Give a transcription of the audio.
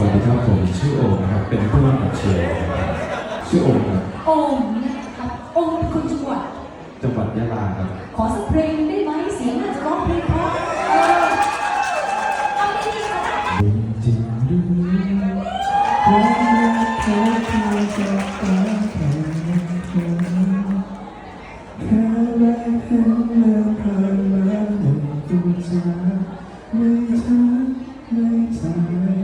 วัสดีครับผมชื่อโอมนะครับเป็นผู้ร่วมกับเชียร์นะครับชื่อโอมครับโอมนะครับโอมเป็นคนจังหวัดจังหวัดยะลาครับขอสักเพลงได้ไหมเสียงอาจะร้องเพลงเพราะเออเอาดีๆค่ะเป็นจริงหรือเพราะรักเธอเธอจะตายแค่ไหนแค่แรกเห็นแล้วผ่านมาหนึ่งตัวใจไม่ทันไม่ทัน